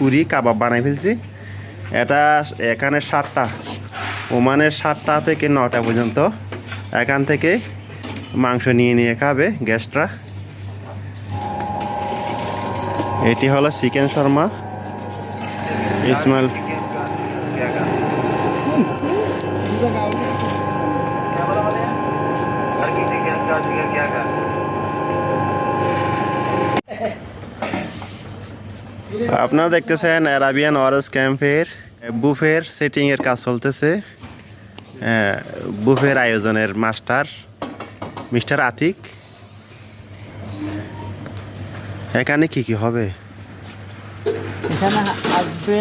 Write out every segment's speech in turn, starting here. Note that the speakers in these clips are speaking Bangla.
পুরি, কাবাব বানাই ফেলছি। এটা এখানে সাতটা, ওমানের সাতটা থেকে নটা পর্যন্ত। এখান থেকে মাংস নিয়ে নিয়ে খাবে গ্যাসটা এটি হলো চিকেন শর্মা। ইসমাইল আপনারা দেখতেছেন অ্যারাবিয়ান অরেঞ্জ ক্যাম্পের বুফের সেটিং এর কাজ চলতেছে। বুফের আয়োজনের মাস্টার, মিস্টার আতিক। এখানে কি কি হবে? এখানে আসবে,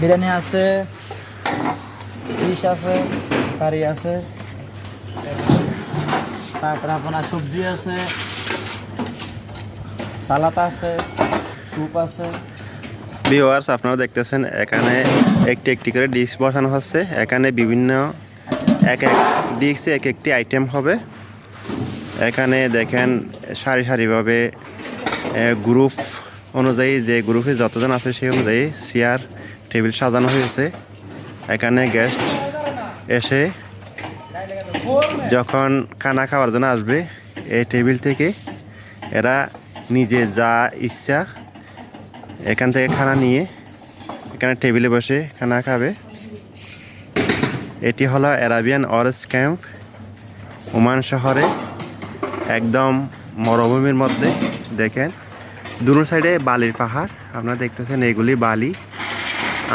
বিরিয়ানি আছে ফিশ আছে, কারি আছে, তারপরে আপনার সবজি আছে, সালাদ আছে। আছে। ভিউয়ার্স আপনারা দেখতেছেন, এখানে একটি একটি করে ডিশ বসানো হচ্ছে। এখানে বিভিন্ন এক এক ডিশে এক একটি আইটেম হবে। এখানে দেখেন, সারি সারিভাবে গ্রুপ অনুযায়ী যে গ্রুপে যতজন আছে সেই অনুযায়ী চেয়ার টেবিল সাজানো হয়েছে। এখানে গেস্ট এসে যখন খানা খাওয়ার জন্য আসবে, এই টেবিল থেকে এরা নিজে যা ইচ্ছা এখান থেকে খানা নিয়ে এখানে টেবিলে বসে খানা খাবে। এটি হলো অ্যারাবিয়ান অরেঞ্জ ক্যাম্প, ওমান শহরে, একদম মরুভূমির মধ্যে। দেখেন দুটো সাইডে বালির পাহাড়, আপনারা দেখতেছেন এগুলি বালি।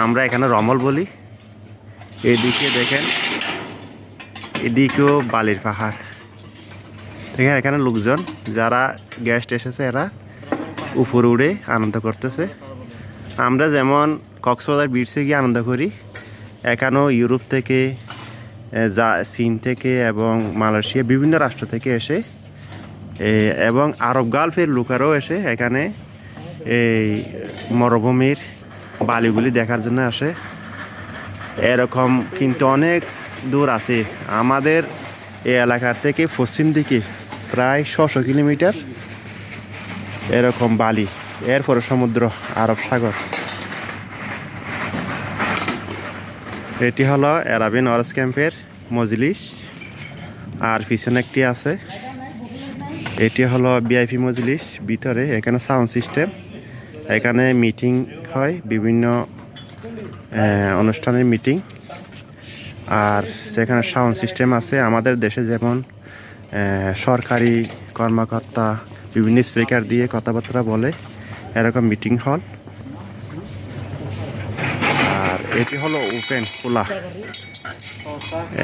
আমরা এখানে রমল বলি। এদিকে দেখেন, এদিকেও বালির পাহাড়। দেখেন, এখানে লোকজন, যারা গেস্ট এসেছে এরা। উপরে উড়ে আনন্দ করতেছে। আমরা যেমন কক্সবাজার বিচে গিয়ে আনন্দ করি, এখানেও ইউরোপ থেকে যা, চীন থেকে এবং মালয়েশিয়া বিভিন্ন রাষ্ট্র থেকে এসে এবং আরব গালফের লোকেরাও এসে এখানে এই মরুভূমির বালিগুলি দেখার জন্য আসে। এরকম কিন্তু অনেক দূর আছে। আমাদের এই এলাকার থেকে পশ্চিম দিকে প্রায় ছশো কিলোমিটার এরকম বালি, এরপরে সমুদ্র, আরব সাগর। এটি হলো অ্যারাবিন অরেঞ্জ ক্যাম্পের মজলিস, আর পিছনে একটি আছে। এটি হলো বিআইপি মজলিস, ভিতরে এখানে সাউন্ড সিস্টেম। এখানে মিটিং হয়, বিভিন্ন অনুষ্ঠানের মিটিং। আর সেখানে সাউন্ড সিস্টেম আছে। আমাদের দেশে যেমন সরকারি কর্মকর্তা বিভিন্ন স্পিকার দিয়ে কথাবার্তা বলে। এরকম মিটিং হল। আর এটি হলো ওপেন খোলা।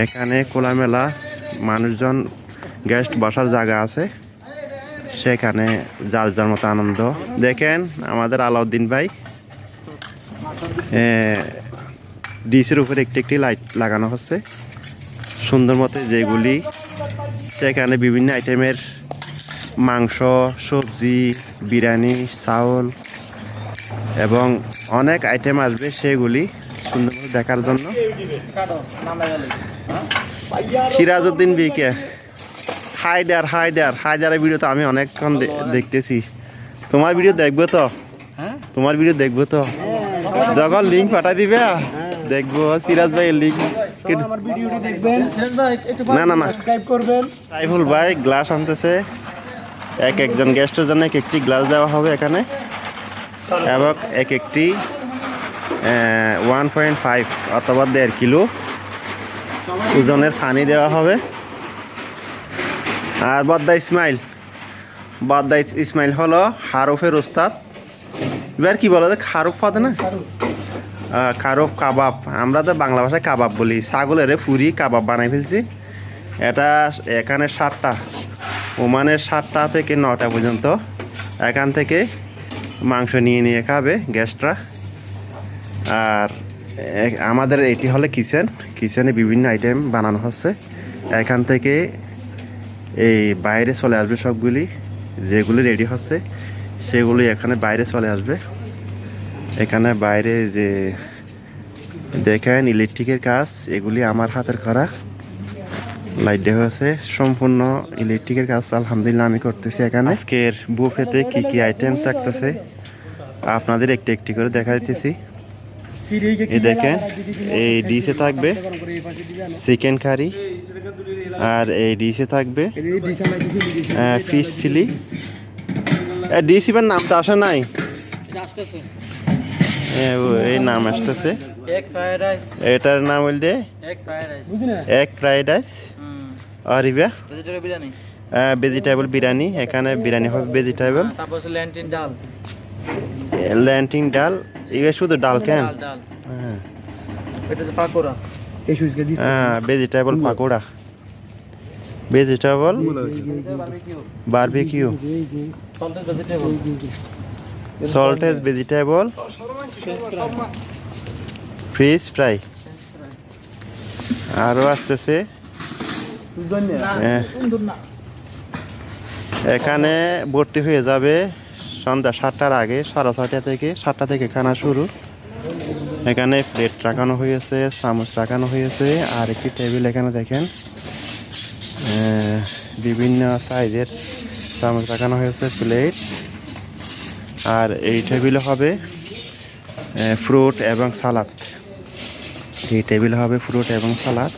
এখানে খোলামেলা মানুষজন গেস্ট বসার জায়গা আছে। সেখানে যার যার মতো আনন্দ। দেখেন আমাদের আলাউদ্দিন ভাই। ডিসের উপরে একটি একটি লাইট লাগানো হচ্ছে। সুন্দর মতো যেগুলি সেখানে বিভিন্ন আইটেমের মাংস সবজি বিরিয়ানি চাউল এবং অনেক আইটেম আসবে সেগুলি সুন্দরভাবে দেখার জন্য। সিরাজউদ্দিন বিকে। হায়দার হায়দার হায়দারের ভিডিও তো আমি অনেকক্ষণ দেখতেছি। তোমার ভিডিও দেখব তো? তোমার ভিডিও দেখব তো? যখন লিঙ্ক পাঠাই দিবে দেখব। সিরাজ ভাই লিঙ্ক না, না, না। সাইফুল ভাই গ্লাস আনতেছে। এক একজন গেস্টের জন্য এক একটি গ্লাস দেওয়া হবে এখানে। এবং এক একটি ওয়ান পয়েন্ট ফাইভ অথবা দেড় কিলো ওজনের পানি দেওয়া হবে। আর বদ্দা ইসমাইল বদ্দা ইস- ইসমাইল হলো হারুফের ওস্তাদ। এবার কি বলো যে খারুফ পদে না? খারুফ কাবাব। আমরা তো বাংলা ভাষায় কাবাব বলি। ছাগলের পুরি কাবাব বানাই ফেলছি। এটা এখানে সাতটা। ওমানের সাতটা থেকে নটা পর্যন্ত এখান থেকে মাংস নিয়ে নিয়ে খাবে গ্যাসটা আর আমাদের এটি হলে কিচেন কিচেনে বিভিন্ন আইটেম বানানো হচ্ছে। এখান থেকে এই বাইরে চলে আসবে সবগুলি। যেগুলি রেডি হচ্ছে, সেগুলি এখানে বাইরে চলে আসবে। এখানে বাইরে যে দেখেন ইলেকট্রিকের কাজ, এগুলি আমার হাতের করা। লাইট দেওয়া হয়েছে। সম্পূর্ণ ইলেকট্রিকের কাজ আলহামদুলিল্লাহ আমি করতেছি এখানে। আজকের বুফেতে কি কি আইটেম থাকতেছে? আপনাদের একটু একটি করে দেখা দিতেছি। এই দেখেন এই ডিশে থাকবে চিকেন কারি আর এই ডিশে থাকবে ফিশ চিলি ডিশ এবার নামটা আসা নাই? এই নাম আসতেছে। এটার নাম বলতে এক ফ্রাইড রাইস এক ফ্রাইড রাইস হুম আর ইবা ভেজিটেবল বিরিয়ানি। ভেজিটেবল বিরিয়ানি এখানে বিরিয়ানি হবে ভেজিটেবল তারপর ল্যান্টিন ডাল। ল্যান্টিং ডাল ইবে শুধু ডাল কেন? ডাল ডাল। হ্যাঁ। এটা pakora. Vegetable pakora. Vegetable barbecue barbecue salted vegetable salted vegetable fish fry আরও আসতেছে। হ্যাঁ। এখানে ভর্তি হয়ে যাবে সন্ধ্যা সাতটার আগে, সাড়ে ছয়টা থেকে, সাতটা থেকে খানা শুরু। এখানে প্লেট রাখানো হয়েছে, চামচ রাখানো হয়েছে, আর একটি টেবিল এখানে দেখেন। বিভিন্ন সাইজের চামচ রাখানো হয়েছে প্লেট আর এই টেবিলে হবে ফ্রুট এবং সালাদ এই টেবিল হবে ফ্রুট এবং সালাদ